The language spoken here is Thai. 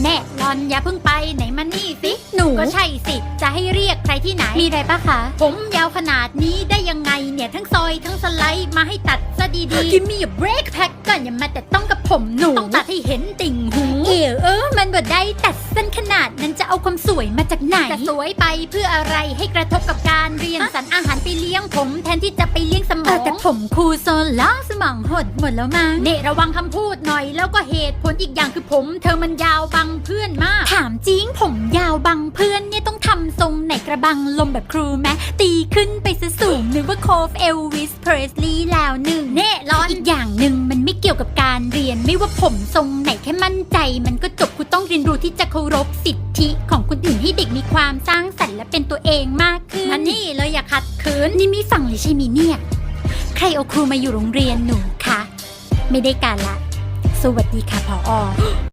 แน่รอนอย่าเพิ่งไปไหนมานี่สิ หนูก็ใช่สิ จะให้เรียกใครที่ไหน มีอะไรปะคะ ผมยาวขนาดนี้ได้ยังไงเนี่ยทั้งซอยทั้งสไลด์มาให้ตัดซะดีๆ Give me a break แพ็กก่อนอย่ามาแต่ต้องกับผมหนู ต้องตัดให้เห็นติ่งหู เอวเออ มันบ่ได้ตัดสั้นขนาดนั้นจะเอาความสวยมาจากไหน จะสวยไปเพื่ออะไรให้กระทบกับการเรียนสรรอาหารไปเลี้ยงผม แทนที่จะไปเลี้ยงสมเออองแต่ผมครูโซนล้าส มองหดหมดแล้วมั้งเนระวังคำพูดหน่อย แล้วก็เหตุผลอีกอย่างคือผม เธอมันยาวบังเพื่อนมาก ถามจริงผมยาวบังเพื่อนเนี่ยต้องทำทรงไหนกระบังลมแบบครูแมตีขึ้นไปซะสูงนึกว่าโคฟเอลวิสเพรสลีย์แล้วหนึ่งเน่ร้อนอีกอย่างหนึ่งมันไม่เกี่ยวกับการเรียนไม่ว่าผมทรงไหนแค่มั่นใจ มันก็จบคุณต้องเรียนรู้ที่จะเคารพสิทธิของคนอื่นให้เด็กมีความสร้างสรรค์และเป็นตัวเองมากขึ้นมันนี่เลยอย่าขัดขืนนี่ไม่ฟังเลยใช่ไหมเนี่ยใครเอาครูมาอยู่โรงเรียนหนูคะ ไม่ได้การละ สวัสดีค่ะพออ